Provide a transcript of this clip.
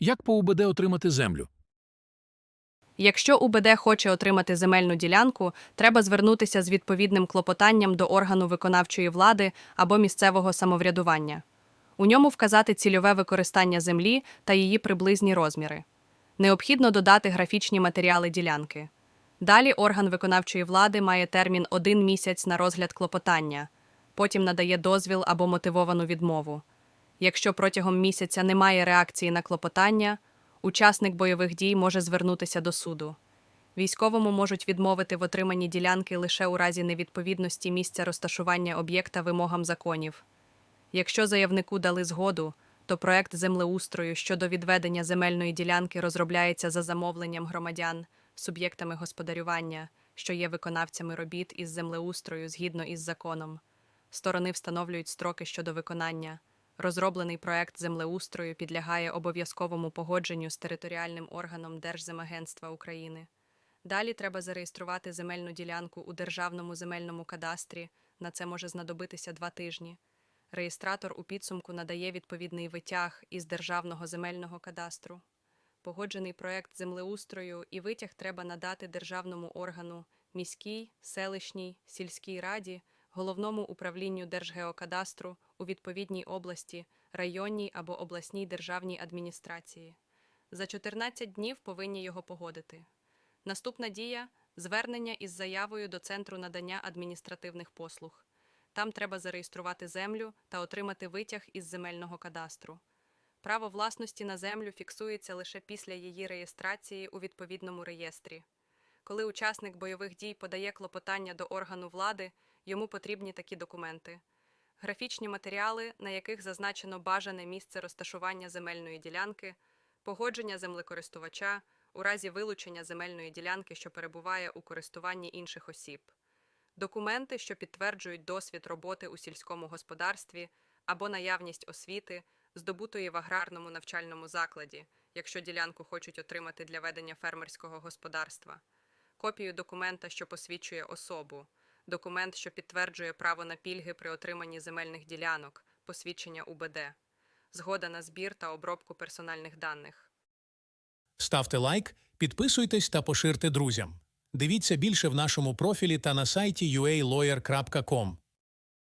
Як по УБД отримати землю? Якщо УБД хоче отримати земельну ділянку, треба звернутися з відповідним клопотанням до органу виконавчої влади або місцевого самоврядування. У ньому вказати цільове використання землі та її приблизні розміри. Необхідно додати графічні матеріали ділянки. Далі орган виконавчої влади має термін один місяць на розгляд клопотання, потім надає дозвіл або мотивовану відмову. Якщо протягом місяця немає реакції на клопотання, учасник бойових дій може звернутися до суду. Військовому можуть відмовити в отриманні ділянки лише у разі невідповідності місця розташування об'єкта вимогам законів. Якщо заявнику дали згоду, то проект землеустрою щодо відведення земельної ділянки розробляється за замовленням громадян, суб'єктами господарювання, що є виконавцями робіт із землеустрою згідно із законом. Сторони встановлюють строки щодо виконання. Розроблений проект землеустрою підлягає обов'язковому погодженню з територіальним органом Держземагентства України. Далі треба зареєструвати земельну ділянку у Державному земельному кадастрі. На це може знадобитися два тижні. Реєстратор у підсумку надає відповідний витяг із Державного земельного кадастру. Погоджений проект землеустрою і витяг треба надати державному органу міській, селищній, сільській раді, головному управлінню Держгеокадастру у відповідній області, районній або обласній державній адміністрації. За 14 днів повинні його погодити. Наступна дія звернення із заявою до Центру надання адміністративних послуг. Там треба зареєструвати землю та отримати витяг із земельного кадастру. Право власності на землю фіксується лише після її реєстрації у відповідному реєстрі. Коли учасник бойових дій подає клопотання до органу влади, йому потрібні такі документи: графічні матеріали, на яких зазначено бажане місце розташування земельної ділянки, погодження землекористувача у разі вилучення земельної ділянки, що перебуває у користуванні інших осіб, документи, що підтверджують досвід роботи у сільському господарстві або наявність освіти, здобутої в аграрному навчальному закладі, якщо ділянку хочуть отримати для ведення фермерського господарства, копію документа, що посвідчує особу, документ, що підтверджує право на пільги при отриманні земельних ділянок, посвідчення УБД, згода на збір та обробку персональних даних. Ставте лайк, підписуйтесь та поширте друзям. Дивіться більше в нашому профілі та на сайті ualawyer.com.